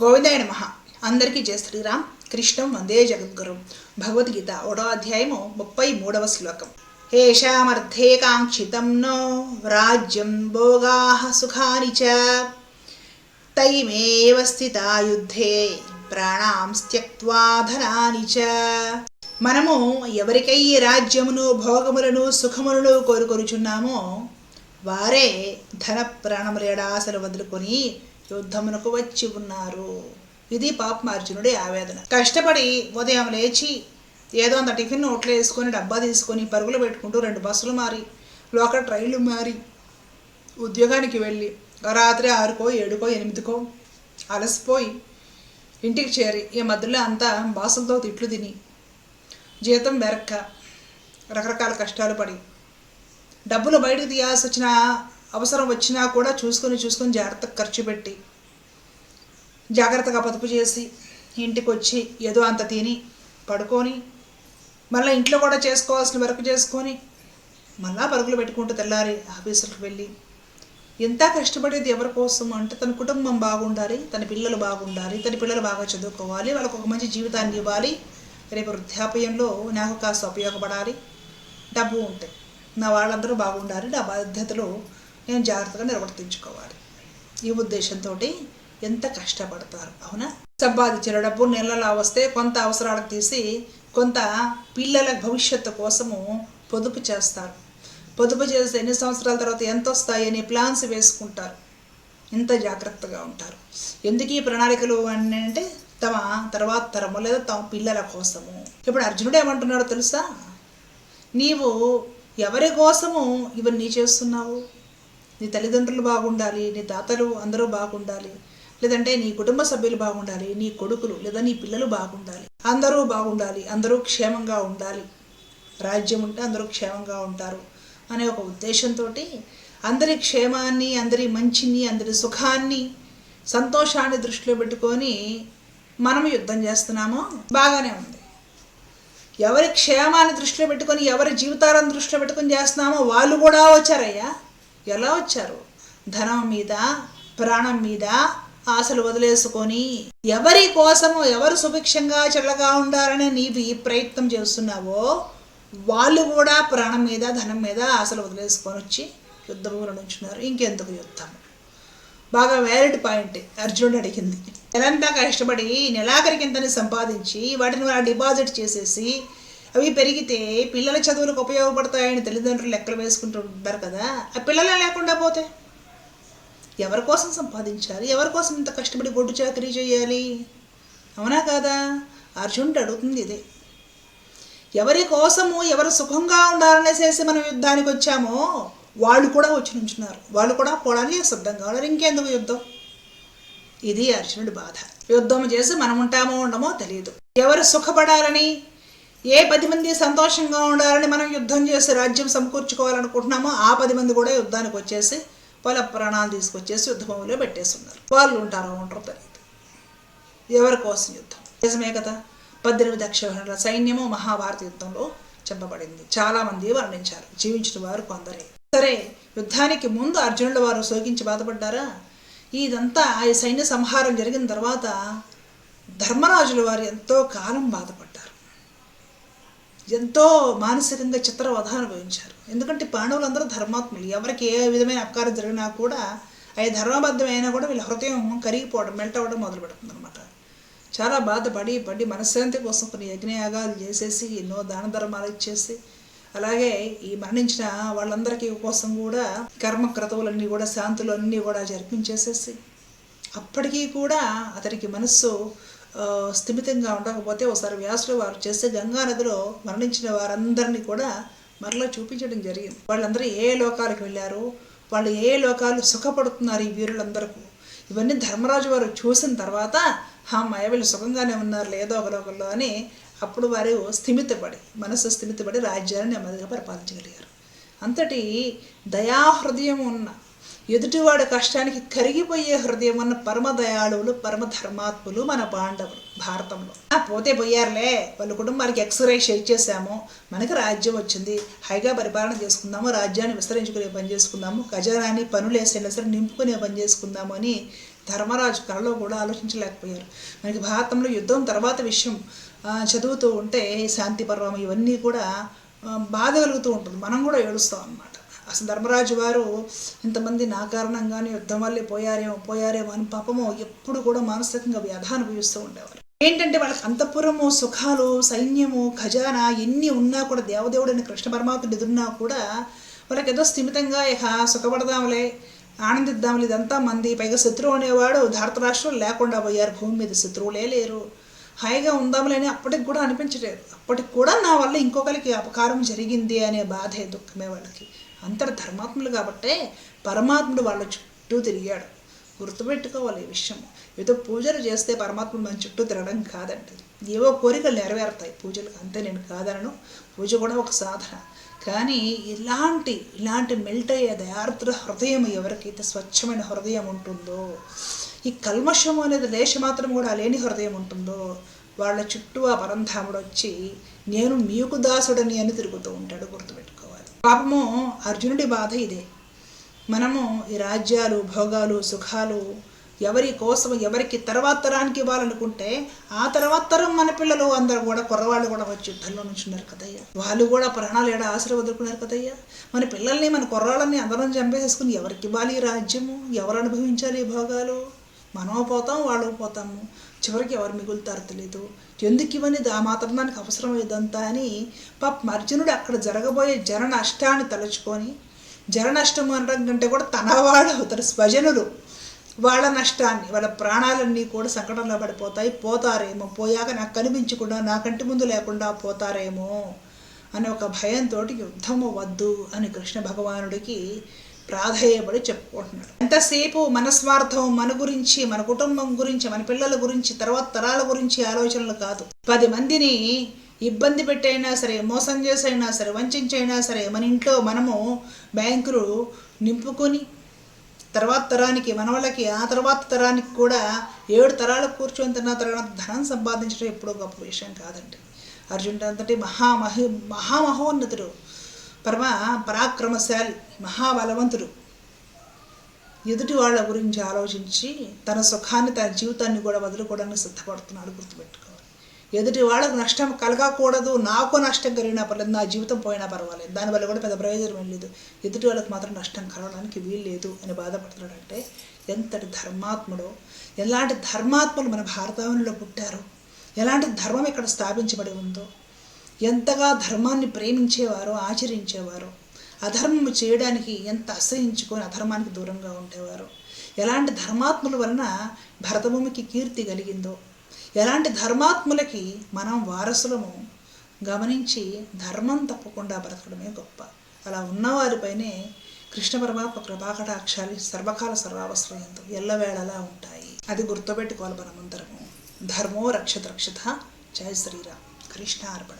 గోవిందాయ నమ. అందరికీ జయ శ్రీరామ్. కృష్ణం వందే జగద్గురు. భగవద్గీత ఒకటో అధ్యాయము ముప్పై మూడవ శ్లోకం. ఏషామర్థే కాంక్షితం నో రాజ్యం భోగా సుఖాని చ. తైమేవ స్థితా యుద్ధే ప్రాణాం త్యక్వా ధనాని చ. మనము ఎవరికై రాజ్యమును భోగములను సుఖములను కోరుకొనుచున్నామో వారే ధన ప్రాణములేడాసలు వదులుకొని యుద్ధమునకు వచ్చి ఉన్నారు. ఇది పాపం అర్జునుడి ఆవేదన. కష్టపడి ఉదయం లేచి ఏదో అంత టిఫిన్ నోట్లో వేసుకొని డబ్బా తీసుకొని పరుగులు పెట్టుకుంటూ రెండు బస్సులు మారి లోకల్ ట్రైన్లు మారి ఉద్యోగానికి వెళ్ళి రాత్రి ఆరుకో ఏడుకో ఎనిమిదికో అలసిపోయి ఇంటికి చేరి ఈ మధ్యలో అంతా బాసులతో తిట్లు తిని జీతం వెరక్క రకరకాల కష్టాలు పడి డబ్బులు బయటకు తీయాల్సి వచ్చిన అవసరం వచ్చినా కూడా చూసుకొని చూసుకొని జాగ్రత్తగా ఖర్చు పెట్టి జాగ్రత్తగా పొదుపు చేసి ఇంటికి వచ్చి ఏదో అంత తిని పడుకొని మళ్ళీ ఇంట్లో కూడా చేసుకోవాల్సిన వర్క్ చేసుకొని మళ్ళా పరుగులు పెట్టుకుంటూ తెల్లారి ఆఫీసులకు వెళ్ళి ఎంత కష్టపడేది ఎవరి కోసం అంటే తన కుటుంబం బాగుండాలి తన పిల్లలు బాగుండాలి తన పిల్లలు బాగా చదువుకోవాలి వాళ్ళకు ఒక మంచి జీవితాన్ని ఇవ్వాలి. రేపు వృద్ధాప్యంలో నాకు కాస్త ఉపయోగపడాలి. డబ్బు ఉంటాయి నా వాళ్ళందరూ బాగుండాలి నా బాధ్యతలు నేను జాగ్రత్తగా నిర్వర్తించుకోవాలి. ఈ ఉద్దేశంతో ఎంత కష్టపడతారు అవునా? సంపాదించిన డబ్బు నెలలా వస్తే కొంత అవసరాలకు తీసి కొంత పిల్లల భవిష్యత్తు కోసము పొదుపు చేస్తారు. పొదుపు చేస్తే ఎన్ని సంవత్సరాల తర్వాత ఎంత వస్తాయి అనే ప్లాన్స్ వేసుకుంటారు. ఇంత జాగ్రత్తగా ఉంటారు. ఎందుకు ఈ ప్రణాళికలు అని అంటే తమ తర్వాత తరము లేదా తమ పిల్లల కోసము. ఇప్పుడు అర్జునుడు ఏమంటున్నాడో తెలుసా? నీవు ఎవరి కోసము ఇవన్నీ చేస్తున్నావు? నీ తల్లిదండ్రులు బాగుండాలి నీ తాతలు అందరూ బాగుండాలి లేదంటే నీ కుటుంబ సభ్యులు బాగుండాలి నీ కొడుకులు లేదా నీ పిల్లలు బాగుండాలి. అందరూ బాగుండాలి అందరూ క్షేమంగా ఉండాలి. రాజ్యం ఉంటే అందరూ క్షేమంగా ఉంటారు అనే ఒక ఉద్దేశంతో అందరి క్షేమాన్ని అందరి మంచిని అందరి సుఖాన్ని సంతోషాన్ని దృష్టిలో పెట్టుకొని మనం యుద్ధం చేస్తున్నామో బాగానే ఉంది. ఎవరి క్షేమాన్ని దృష్టిలో పెట్టుకొని ఎవరి జీవితాలను దృష్టిలో పెట్టుకొని చేస్తున్నామో వాళ్ళు కూడా వచ్చారయ్యా. ఎలా వచ్చారు? ధనం మీద ప్రాణం మీద ఆశలు వదిలేసుకొని ఎవరి కోసము ఎవరు సుభిక్షంగా చల్లగా ఉండాలని నీవు ఈ ప్రయత్నం చేస్తున్నావో వాళ్ళు కూడా ప్రాణం మీద ధనం మీద ఆశలు వదిలేసుకొని వచ్చి యుద్ధంలో నుంచున్నారు. ఇంకెందుకు యుద్ధం? బాగా వ్యాలిడ్ పాయింట్ అర్జునుడు అడిగింది. నెలంతా కష్టపడి నెలాఖరికి ఇంతని సంపాదించి వాటిని వాళ్ళ డిపాజిట్ చేసేసి అవి పెరిగితే పిల్లల చదువులకు ఉపయోగపడతాయని తల్లిదండ్రులు లెక్కలు వేసుకుంటూ ఉంటారు కదా ఆ పిల్లలే లేకుండా పోతే? ఎవరి కోసం సంపాదించాలి? ఎవరి కోసం ఇంత కష్టపడి గొడ్డు చాకరీ చేయాలి? అవునా కాదా? అర్జునుడు అడుగుతుంది ఇదే. ఎవరి కోసము ఎవరు సుఖంగా ఉండాలనేసేసి మనం యుద్ధానికి వచ్చామో వాళ్ళు కూడా వచ్చి నుంచున్నారు. వాళ్ళు కూడా పోవడానికి సిద్ధంగా ఉన్నారు ఇంకెందుకు యుద్ధం? ఇది అర్జునుడి బాధ. యుద్ధం చేసి మనం ఉంటామో ఉండమో తెలియదు. ఎవరు సుఖపడాలని ఏ పది మంది సంతోషంగా ఉండాలని మనం యుద్ధం చేసి రాజ్యం సమకూర్చుకోవాలనుకుంటున్నామో ఆ పది మంది కూడా యుద్ధానికి వచ్చేసి వాళ్ళ ప్రాణాలు తీసుకొచ్చేసి యుద్ధభూమిలో పెట్టేస్తున్నారు. వాళ్ళు ఉంటారో ఉంటారో తెలియదు ఎవరి కోసం యుద్ధం? నిజమే కదా? పద్దెనిమిది అక్షరాల సైన్యము మహాభారత యుద్ధంలో చెప్పబడింది చాలామంది వర్ణించారు జీవించిన వారు కొందరే. సరే యుద్ధానికి ముందు అర్జునుల వారు సోకించి బాధపడ్డారా? ఇదంతా ఈ సైన్య సంహారం జరిగిన తర్వాత ధర్మరాజుల వారు ఎంతో కాలం బాధపడ్డారు. ఎంతో మానసికంగా చిత్రవధ అనుభవించారు ఎందుకంటే పాండవులందరూ ధర్మాత్ములు. ఎవరికి ఏ విధమైన అపకారం జరిగినా కూడా అవి ధర్మబద్ధమైనా కూడా వీళ్ళ హృదయం కరిగిపోవడం మెల్ట్ అవ్వడం మొదలు పెడుతుంది అనమాట చాలా బాధపడి పడి మనశ్శాంతి కోసం కొన్ని యజ్ఞయాగాలు చేసేసి ఎన్నో దాన ధర్మాలు ఇచ్చేసి అలాగే ఈ మరణించిన వాళ్ళందరికీ కోసం కూడా కర్మక్రతువులన్నీ కూడా శాంతులు అన్నీ కూడా జరిపించేసేసి అప్పటికీ కూడా అతనికి మనస్సు స్థిమితంగా ఉండకపోతే ఒకసారి వ్యాసులు వారు చేసే గంగా నదిలో మరణించిన వారందరినీ కూడా మరలా చూపించడం జరిగింది. వాళ్ళందరూ ఏ లోకాలకు వెళ్ళారు? వాళ్ళు ఏ లోకాలు సుఖపడుతున్నారు ఈ వీరులందరూ ఇవన్నీ ధర్మరాజు వారు చూసిన తర్వాత అమ్మాయి వీళ్ళు సుఖంగానే ఉన్నారు లేదో ఒక లోకంలో అని అప్పుడు వారు స్థిమితపడి మనసు స్థిమితపడి రాజ్యాన్ని నెమ్మదిగా పరిపాలించగలిగారు. అంతటి దయాహృదయం ఉన్న ఎదుటివాడి కష్టానికి కరిగిపోయే హృదయం ఉన్న పరమ దయాళువులు పరమ మన పాండవులు భారతంలో. పోతే పోయారులే. వాళ్ళ కుటుంబానికి ఎక్స్రే షేర్ చేసాము మనకి రాజ్యం వచ్చింది. హైగా పరిపాలన చేసుకుందాము రాజ్యాన్ని విస్తరించుకునే పని చేసుకుందాము ఖజానాన్ని పనులు వేసైనా సరే నింపుకునే పని చేసుకుందాము అని ధర్మరాజు కళలో కూడా ఆలోచించలేకపోయారు. మనకి భారతంలో యుద్ధం తర్వాత విషయం చదువుతూ ఉంటే శాంతి పర్వం ఇవన్నీ కూడా బాధ కలుగుతూ ఉంటుంది. మనం కూడా ఏడుస్తాం అన్నమాట. అసలు ధర్మరాజు వారు ఇంతమంది నా కారణంగానే యుద్ధం వల్లే పోయారేమో పోయారేమో అని పాపము ఎప్పుడు కూడా మానసికంగా వ్యధ అనుభవిస్తూ ఉండేవారు. ఏంటంటే వాళ్ళకి అంతఃపురము సుఖాలు సైన్యము ఖజానా ఎన్ని ఉన్నా కూడా దేవదేవుడైన కృష్ణ పరమాత్ముడు ఎదురున్నా కూడా వాళ్ళకి ఏదో స్థిమితంగా ఇక సుఖపడదాంలే ఆనందిద్దాంలే ఇదంతా మంది. పైగా శత్రువు అనేవాడు ధరతరాష్ట్రం లేకుండా పోయారు భూమి మీద శత్రువులే లేరు. హాయిగా ఉందాంలే అని అప్పటికి కూడా అనిపించలేదు. అప్పటికి కూడా నా వల్ల ఇంకొకరికి అపకారం జరిగింది అనే బాధే దుఃఖమే వాళ్ళకి. అంతటి ధర్మాత్ములు కాబట్టే పరమాత్ముడు వాళ్ళ చుట్టూ తిరిగాడు. గుర్తుపెట్టుకోవాలి ఈ విషయం. ఏదో పూజలు చేస్తే పరమాత్ముడు మన చుట్టూ తిరగడం కాదండి. ఏవో కోరికలు నెరవేరుతాయి. పూజలు అంతే నేను కాదనను. పూజ కూడా ఒక సాధన. కానీ ఇలాంటి ఇలాంటి మెల్ట్ అయ్యే దయార్ద్ర హృదయం ఎవరికైతే స్వచ్ఛమైన హృదయం ఉంటుందో ఈ కల్మషం అనేది లేశ మాత్రం కూడా లేని హృదయం ఉంటుందో వాళ్ళ చుట్టూ ఆ పరంధాముడు వచ్చి నేను మీకు దాసుడని అని తిరుగుతూ ఉంటాడు గుర్తుపెట్టుకో. పాపము అర్జునుడి బాధ ఇదే. మనము ఈ రాజ్యాలు భోగాలు సుఖాలు ఎవరి కోసం ఎవరికి తర్వాత తరానికి ఇవ్వాలనుకుంటే ఆ తర్వాత తరం మన పిల్లలు అందరూ కూడా కుర్రవాళ్ళు కూడా వచ్చి యుద్ధంలో నుంచున్నారు కదయ్యా. వాళ్ళు కూడా ప్రాణాలు ఏడ ఆశలు వదులుకున్నారు కదయ్యా. మన పిల్లల్ని మన కుర్రాళ్ళని అందరం చంపేసేసుకుని ఎవరికి ఇవ్వాలి రాజ్యము? ఎవరు అనుభవించాలి ఈ భోగాలు? మనం పోతాం వాళ్ళు పోతాము. చివరికి ఎవరు మిగులుతారో తెలీదు. ఎందుకు ఇవన్నీ ఆ మాత్రం దానికి అవసరం ఇదంతా అని పాప అర్జునుడు అక్కడ జరగబోయే జన నష్టాన్ని తలుచుకొని జన నష్టం అనడం కంటే కూడా తనవాడు తన స్వజనులు వాళ్ళ నష్టాన్ని వాళ్ళ ప్రాణాలన్నీ కూడా సంకటంలో పడిపోతాయి. పోతారేమో? పోయాక నాకు కనిపించకుండా నా కంటి ముందు లేకుండా పోతారేమో? అనే ఒక భయంతో యుద్ధము వద్దు అని కృష్ణ భగవానుడికి ప్రాధేయపడి చెప్పుకుంటున్నాడు. ఎంతసేపు మన స్వార్థం మన గురించి మన కుటుంబం గురించి మన పిల్లల గురించి తర్వాత తరాల గురించి ఆలోచనలు కాదు. పది మందిని ఇబ్బంది పెట్టైనా సరే మోసం చేసైనా సరే వంచైనా సరే మన ఇంట్లో మనము బ్యాంకులు నింపుకొని తర్వాత తరానికి మన వాళ్ళకి ఆ తర్వాత తరానికి కూడా ఏడు తరాలు కూర్చొని తిన్న తర్వాత ధనం సంపాదించడం ఎప్పుడో గొప్ప విషయం కాదండి. అర్జునుడు అంతటి మహామహి మహామహోన్నతుడు. పరమ పరాక్రమశాలి మహాబలవంతుడు. ఎదుటి వాళ్ళ గురించి ఆలోచించి తన సుఖాన్ని తన జీవితాన్ని కూడా వదులుకోవడానికి సిద్ధపడుతున్నాడు గుర్తుపెట్టుకోవాలి ఎదుటి వాళ్ళకు నష్టం కలగకూడదు. నాకు నష్టం కలిగినా పర్లేదు నా జీవితం పోయినా పర్వాలేదు. దానివల్ల కూడా పెద్ద ప్రయోజనం లేదు. ఎదుటి వాళ్ళకి మాత్రం నష్టం కలగడానికి వీలు లేదు అని బాధపడుతున్నాడంటే ఎంతటి ధర్మాత్ముడో ఎలాంటి ధర్మాత్ములు మన భారతావనిలో పుట్టారు? ఎలాంటి ధర్మం ఇక్కడ స్థాపించబడి ఉందో ఎంతగా ధర్మాన్ని ప్రేమించేవారో ఆచరించేవారో అధర్మము చేయడానికి ఎంత అసహించుకొని అధర్మానికి దూరంగా ఉండేవారో ఎలాంటి ధర్మాత్ముల వలన భరతభూమికి కీర్తి కలిగిందో ఎలాంటి ధర్మాత్ములకి మనం వారసులము గమనించి ధర్మం తప్పకుండా బ్రతకడమే గొప్ప. అలా ఉన్నవారిపైనే కృష్ణ పరమాత్మ కృపాకటాక్షాలు సర్వకాల సర్వావశ్రయంతో ఎల్లవేళలా ఉంటాయి. అది గుర్తుపెట్టుకోవాలి మనమందరము. ధర్మో రక్షత రక్షత. జయ శ్రీరామ్. కృష్ణ అర్పణ